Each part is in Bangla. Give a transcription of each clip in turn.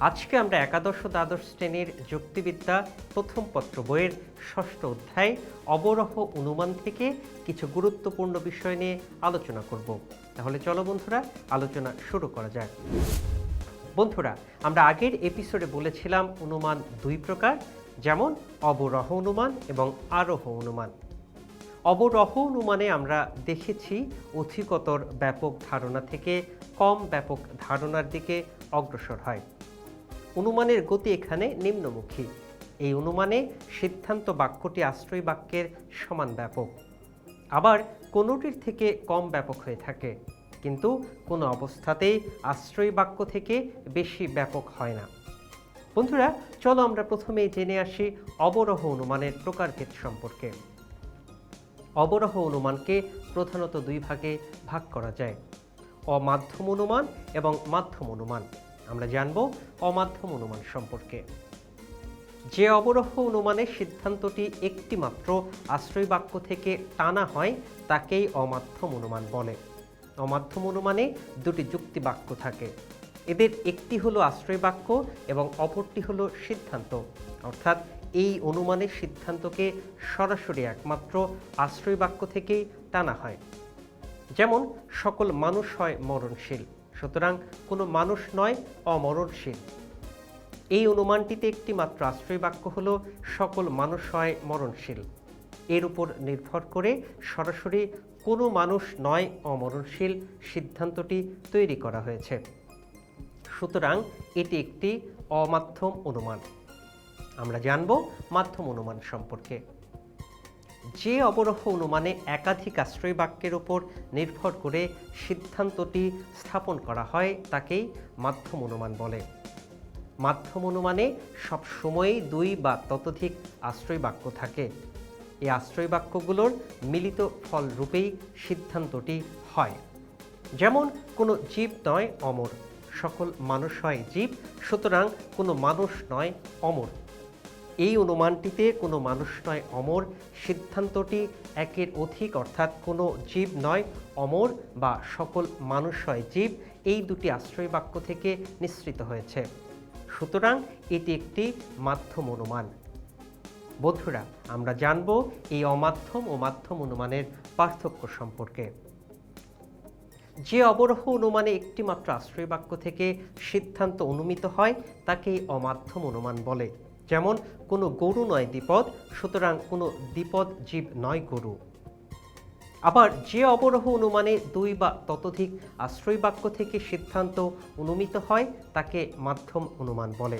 আজকে আমরা একাদশ দ্বাদশ শ্রেণির যুক্তিবিদ্যা প্রথম পত্র বইয়ের ষষ্ঠ অধ্যায় অবরহ অনুমান থেকে কিছু গুরুত্বপূর্ণ বিষয় নিয়ে আলোচনা করব। তাহলে চলো বন্ধুরা, আলোচনা শুরু করা যাক। বন্ধুরা, আমরা আগের এপিসোডে বলেছিলাম অনুমান দুই প্রকার, যেমন অবরহ অনুমান এবং আরোহ অনুমান। অবরহ অনুমানে আমরা দেখেছি অধিকতর ব্যাপক ধারণা থেকে কম ব্যাপক ধারণার দিকে অগ্রসর হয়। অনুমানের গতি এখানে নিম্নমুখী। এই অনুমানে সিদ্ধান্ত বাক্যটি আশ্রয় বাক্যের সমান ব্যাপক। আবার কোনোটির থেকে কম ব্যাপক হয়ে থাকে, কিন্তু কোনো অবস্থাতেই আশ্রয় বাক্য থেকে বেশি ব্যাপক হয় না। বন্ধুরা, চলো আমরা প্রথমেই জেনে আসি অবরোহ অনুমানের প্রকারভেদ সম্পর্কে। অবরোহ অনুমানকে প্রধানত দুই ভাগে ভাগ করা যায়, অমাধ্যম অনুমান এবং মাধ্যম অনুমান। আমরা জানব অমাধ্যম অনুমান সম্পর্কে। যে অবরোহ অনুমানের সিদ্ধান্তটি একটি মাত্র আশ্রয় বাক্য থেকে টানা হয়, তাকেই অমাধ্যম অনুমান বলে। অমাধ্যম অনুমানে দুটি যুক্তি বাক্য থাকে। এদের একটি হলো আশ্রয় বাক্য এবং অপরটি হলো সিদ্ধান্ত। অর্থাৎ এই অনুমানের সিদ্ধান্তকে সরাসরি একমাত্র আশ্রয় বাক্য থেকেই টানা হয়। যেমন, সকল মানুষ হয় মরণশীল। সুতরাং কোনো মানুষ নয়, অমরণশীল। এই অনুমানটিতে একটি মাত্র আশ্রয় বাক্য হলো, সকল মানুষ হয় মরণশীল। এর উপর নির্ভর করে সরাসরি কোনো মানুষ নয়, অমরণশীল সিদ্ধান্তটি তৈরি করা হয়েছে। সুতরাং এটি একটি অমাধ্যম অনুমান। আমরা জানব মাধ্যম অনুমান সম্পর্কে। যে অবরোহ অনুমানে একাধিক আশ্রয় বাক্যের উপর নির্ভর করে সিদ্ধান্তটি স্থাপন করা হয় তাকেই মাধ্যম অনুমান বলে। মাধ্যম অনুমানে সব সময়ই দুই বা ততোধিক আশ্রয় বাক্য থাকে। এই আশ্রয় বাক্যগুলোর মিলিত ফল রূপেই সিদ্ধান্তটি হয়। যেমন, কোনো জীব নয় অমর। সকল মানুষ হয় জীব, সুতরাং কোনো মানুষ নয় অমর। এই অনুমানটিতে কোনো মানুষ নয়, অমর। সিদ্ধান্তটি একের অধিক, অর্থাৎ কোনো জীব নয়, অমর বা সকল মানুষ হয় জীব। এই দুটি আশ্রয় বাক্য থেকে নিঃসৃত হয়েছে। সুতরাং এটি একটি মাধ্যম অনুমান। বন্ধুরা, আমরা জানব এই অমাধ্যম ও মাধ্যম অনুমানের পার্থক্য সম্পর্কে। যে অবরোহ অনুমানে একটি মাত্র আশ্রয় বাক্য থেকে সিদ্ধান্ত অনুমিত হয়, তাকে অমাধ্যম অনুমান বলে। যেমন, কোনো গরু নয় দ্বিপদ, সুতরাং কোনো দ্বিপদ জীব নয় গরু। আবার যে অবরোহ অনুমানে দুই বা ততোধিক আশ্রয় বাক্য থেকে সিদ্ধান্ত অনুমিত হয়, তাকে মাধ্যম অনুমান বলে।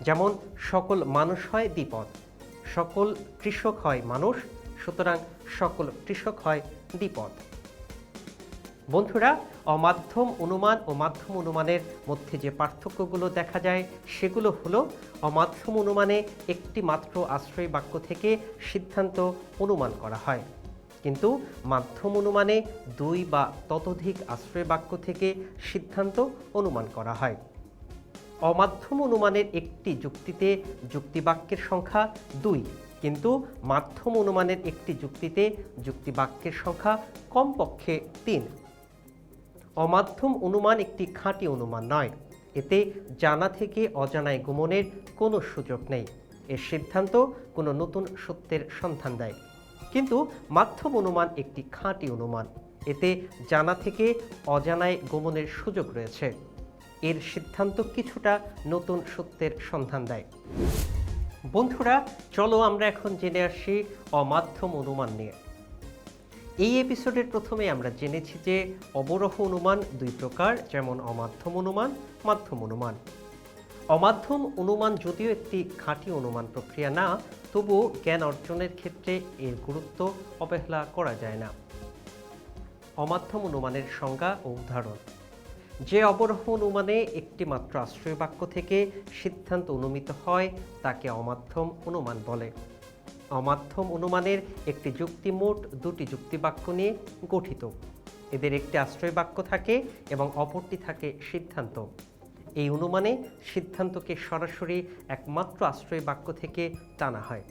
যেমন, সকল মানুষ হয় দ্বিপদ, সকল কৃষক হয় মানুষ, সুতরাং সকল কৃষক হয় দ্বিপদ। বন্ধুরা, অমাধ্যম অনুমান ও মাধ্যম অনুমানের মধ্যে যে পার্থক্যগুলো দেখা যায়, সেগুলো হলো অমাধ্যম অনুমানে একটি মাত্র আশ্রয় বাক্য থেকে সিদ্ধান্ত অনুমান করা হয়। কিন্তু মাধ্যম অনুমানে দুই বা ততোধিক আশ্রয় বাক্য থেকে সিদ্ধান্ত অনুমান করা হয়। অমাধ্যম অনুমানের একটি যুক্তিতে যুক্তিবাক্যের সংখ্যা দুই, কিন্তু মাধ্যম অনুমানের একটি যুক্তিতে যুক্তিবাক্যের সংখ্যা কমপক্ষে তিন। অমাধ্যম অনুমান একটি খাঁটি অনুমান নয়। এতে জানা থেকে অজানায় গমনের কোনো সুযোগ নেই। এর সিদ্ধান্ত কোনো নতুন সত্যের সন্ধান দেয়। কিন্তু মাধ্যম অনুমান একটি খাঁটি অনুমান। এতে জানা থেকে অজানায় গমনের সুযোগ রয়েছে। এর সিদ্ধান্ত কিছুটা নতুন সত্যের সন্ধান দেয়। বন্ধুরা, চলো আমরা এখন জেনে আসি অমাধ্যম অনুমান নিয়ে। এই এপিসোডের প্রথমে আমরা জেনেছি যে অবরোহ অনুমান দুই প্রকার, যেমন অমাধ্যম অনুমান, মাধ্যম অনুমান। অমাধ্যম অনুমান যদিও একটি খাঁটি অনুমান প্রক্রিয়া না, তবুও জ্ঞান অর্জনের ক্ষেত্রে এর গুরুত্ব অবহেলা করা যায় না। অমাধ্যম অনুমানের সংজ্ঞা ও উদাহরণ। যে অবরোহ অনুমানে একটি মাত্র আশ্রয় বাক্য থেকে সিদ্ধান্ত অনুমিত হয়, তাকে অমাধ্যম অনুমান বলে। অমাধ্যম অনুমানের একটি যুক্তি মোট দুটি যুক্তি বাক্য নিয়ে গঠিত। এদের একটি আশ্রয় বাক্য থাকে এবং অপরটি থাকে সিদ্ধান্ত। এই অনুমানে সিদ্ধান্তকে সরাসরি একমাত্র আশ্রয় বাক্য থেকে টানা হয়।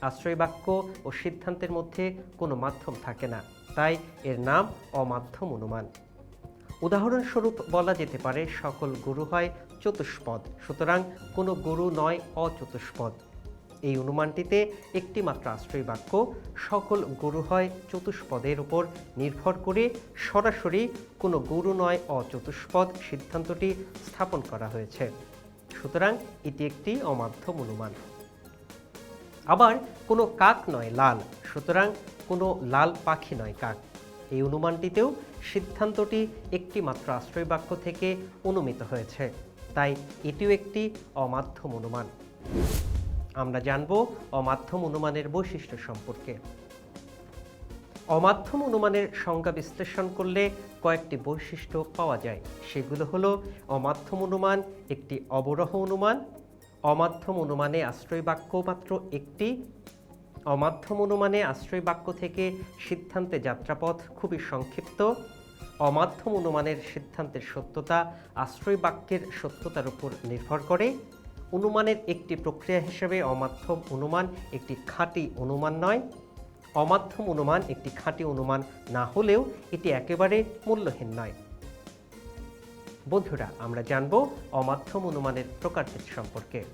আশ্রয় বাক্য ও সিদ্ধান্তের মধ্যে কোনো মাধ্যম থাকে না, তাই এর নাম অমাধ্যম অনুমান। উদাহরণস্বরূপ বলা যেতে পারে, সকল গুরু হয় চতুষ্পদ, সুতরাং কোনো গুরু নয় অচতুষ্পদ। এই অনুমানটিতে একটি মাত্র আশ্রয় বাক্য, সকল গুরু হয় চতুষ্পদের উপর নির্ভর করে সরাসরি কোনো গুরু নয়, অচতুষ্পদ সিদ্ধান্তটি স্থাপন করা হয়েছে। সুতরাং এটি একটি অমাধ্যম অনুমান। আবার কোনো কাক নয় লাল, সুতরাং কোনো লাল পাখি নয় কাক। এই অনুমানটিতেও সিদ্ধান্তটি একটি মাত্র আশ্রয় বাক্য থেকে অনুমিত হয়েছে, তাই এটিও একটি অমাধ্যম অনুমান। আমরা জানব অমাধ্যম অনুমানের বৈশিষ্ট্য সম্পর্কে। অমাধ্যম অনুমানের সংজ্ঞা বিশ্লেষণ করলে কয়েকটি বৈশিষ্ট্য পাওয়া যায়। সেগুলো হলো, অমাধ্যম অনুমান একটি অবরহ অনুমান, অমাধ্যম অনুমানে আশ্রয় বাক্য মাত্র একটি, অমাধ্যম অনুমানে আশ্রয় বাক্য থেকে সিদ্ধান্তে যাত্রাপথ খুবই সংক্ষিপ্ত, অমাধ্যম অনুমানের সিদ্ধান্তের সত্যতা আশ্রয় বাক্যের সত্যতার উপর নির্ভর করে অনুমানের একটি প্রক্রিয়া হিসেবে অমাধ্যম অনুমান একটি খাঁটি অনুমান নয়। অমাধ্যম অনুমান একটি খাঁটি অনুমান না হলেও এটি একেবারে মূল্যহীন নয়। বন্ধুরা, আমরা জানব অমাধ্যম অনুমানের প্রকারভেদ সম্পর্কে।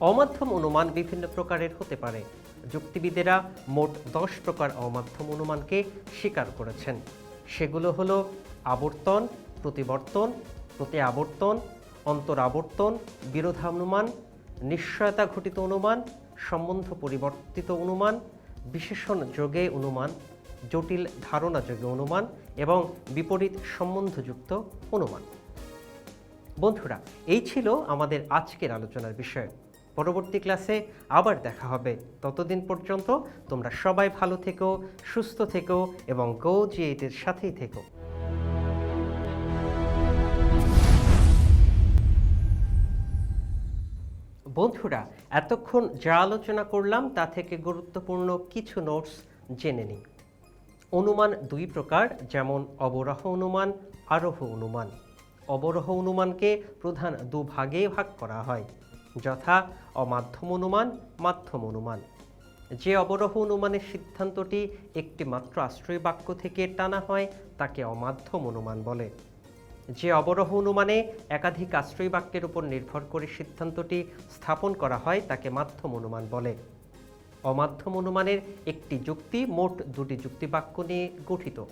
অমাধ্যম অনুমান বিভিন্ন প্রকারের হতে পারে। যুক্তিবিদেরা মোট দশ প্রকার অমাধ্যম অনুমানকে স্বীকার করেছেন। সেগুলো হলো আবর্তন, প্রতিবর্তন প্রতি আবর্তন অন্তরাবর্তন, বিরোধানুমান নিশ্চয়তা ঘটিত অনুমান সম্বন্ধ পরিবর্তিত অনুমান, বিশেষণ যোগে অনুমান, জটিল ধারণা যোগে অনুমান এবং বিপরীত সম্বন্ধযুক্ত অনুমান। বন্ধুরা, এই ছিল আমাদের আজকের আলোচনার বিষয়। পরবর্তী ক্লাসে আবার দেখা হবে। ততদিন পর্যন্ত তোমরা সবাই ভালো থেকো, সুস্থ থেকো এবং গো জিএইটের সাথেই থেকো। বন্ধুরা, এতক্ষণ যা আলোচনা করলাম তা থেকে গুরুত্বপূর্ণ কিছু নোটস জেনে নিই। অনুমান দুই প্রকার, যেমন অবরাহ অনুমান, আরোহ অনুমান। অবরোহ অনুমানকে প্রধান দুভাগে ভাগ করা হয়, যথা অমাধ্যম অনুমান, মাধ্যম অনুমান। যে অবরোহ অনুমানের সিদ্ধান্তটি একটি মাত্র আশ্রয় বাক্য থেকে টানা হয়, তাকে অমাধ্যম অনুমান বলে। যে অবরোহ অনুমানে একাধিক আশ্রয় বাক্যের উপর নির্ভর করে সিদ্ধান্তটি স্থাপন করা হয় তাকে মাধ্যম অনুমান বলে। অমাধ্যম অনুমানের একটি যুক্তি মোট দুটি যুক্তিবাক্য নিয়ে গঠিত।